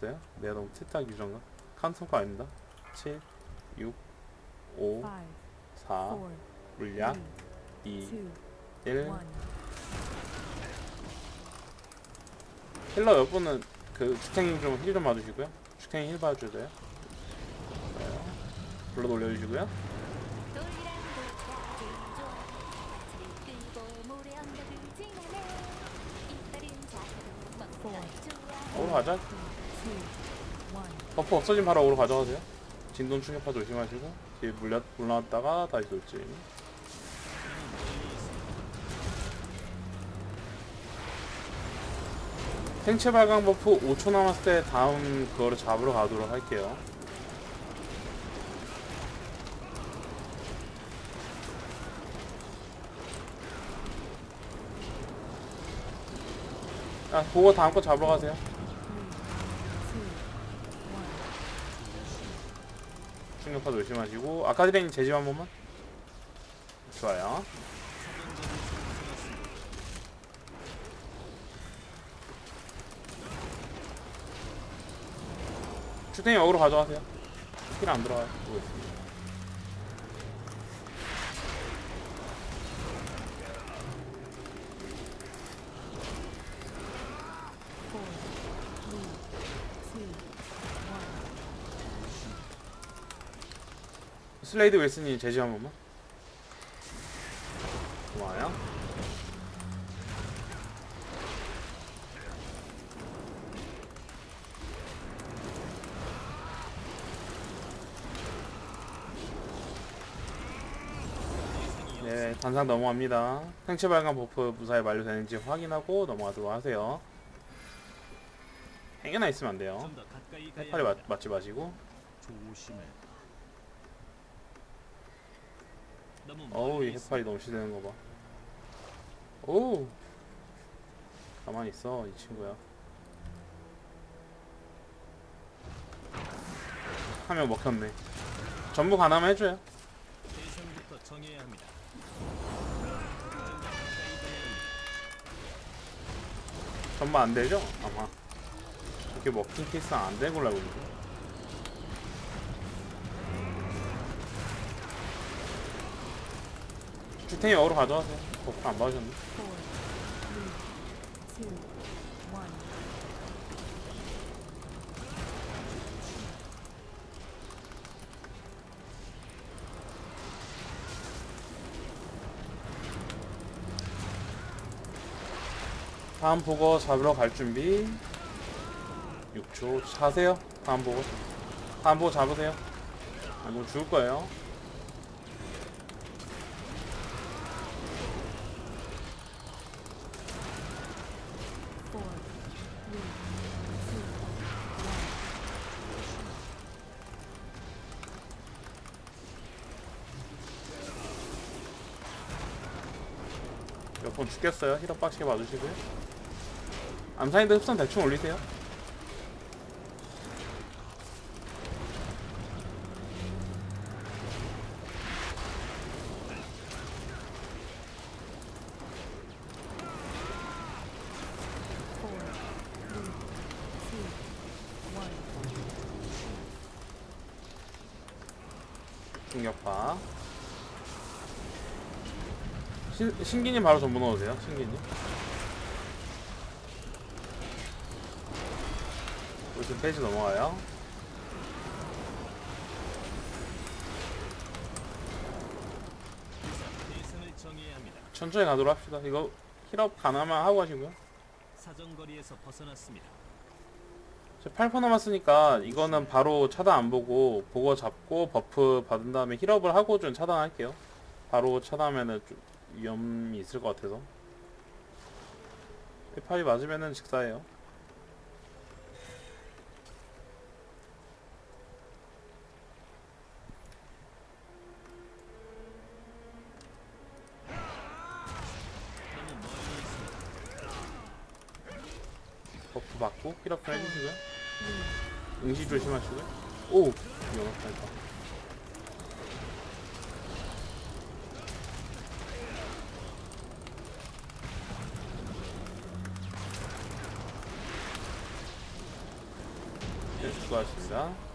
있어요? 내가 너무 틀딱 유정가? 카운터가 아닙니다. 7, 6, 5, five, 4, four, 물약, three, 2, two, 1. one. 힐러 여분은 그 주탱이 좀힐 좀 봐주시고요. 주탱이 힐 봐줘야 돼요. 불러 올려주시고요. 어그로 가자. 버프 없어진 바로 어그로 가져가세요. 진동 충격파 조심하시고 뒤에 물려 올라왔다가 다시 돌진. 생체 발광 버프 5초 남았을 때 다음 그거를 잡으러 가도록 할게요. 아, 그거 다음 거 잡으러 가세요. 충격파 조심하시고 아카디레인 제집 한 번만? 좋아요. 주탱이 어그로 가져가세요. 힐 안 들어가요. 보고 있습니다. 슬레이드 윌슨이 제집 한 번만 고마워요 네, 단상 넘어갑니다. 생체 발광 버프 무사히 만료되는지 확인하고 넘어가도록 하세요. 행여나 있으면 안 돼요. 합니다. 맞지 마시고. 조심해. 너무 어우, 이. 해파리 시드는 거 봐. 오우. 가만히 있어, 이 친구야. 하면 먹혔네. 전부 가나면 해줘요. 대상부터 정해야 합니다. 전부 안 되죠? 아마. 이렇게 먹힌 케이스는 안 걸로 알고 있는데. 주탱이 어로 가져가세요. 안. Four, three, two, one. 다음 보고 잡으러 갈 준비 6초 자세요 다음 보고 다음 보고 잡으세요 아이고 죽을 거예요 몇번 죽겠어요. 힐업 빡시게 봐주시고요. 암사인드 흡선 대충 올리세요. 중력파 신, 신기님 바로 전부 넣으세요 신기님 무슨 페이지 넘어가요. 천천히 가도록 합시다 이거 힐업 가나만 하고 가시고요 사정거리에서 벗어났습니다. 저8% 남았으니까 이거는 바로 차단 안 보고 보고 잡고 버프 받은 다음에 힐업을 하고 좀 차단할게요. 바로 차단하면은 좀 위험이 있을 것 같아서. 해파리 맞으면은 직사예요. 버프 받고 힐업 좀 해주시고요. Three, 응시 조심하시고요. 오! 위험하다. 수고하셨습니다.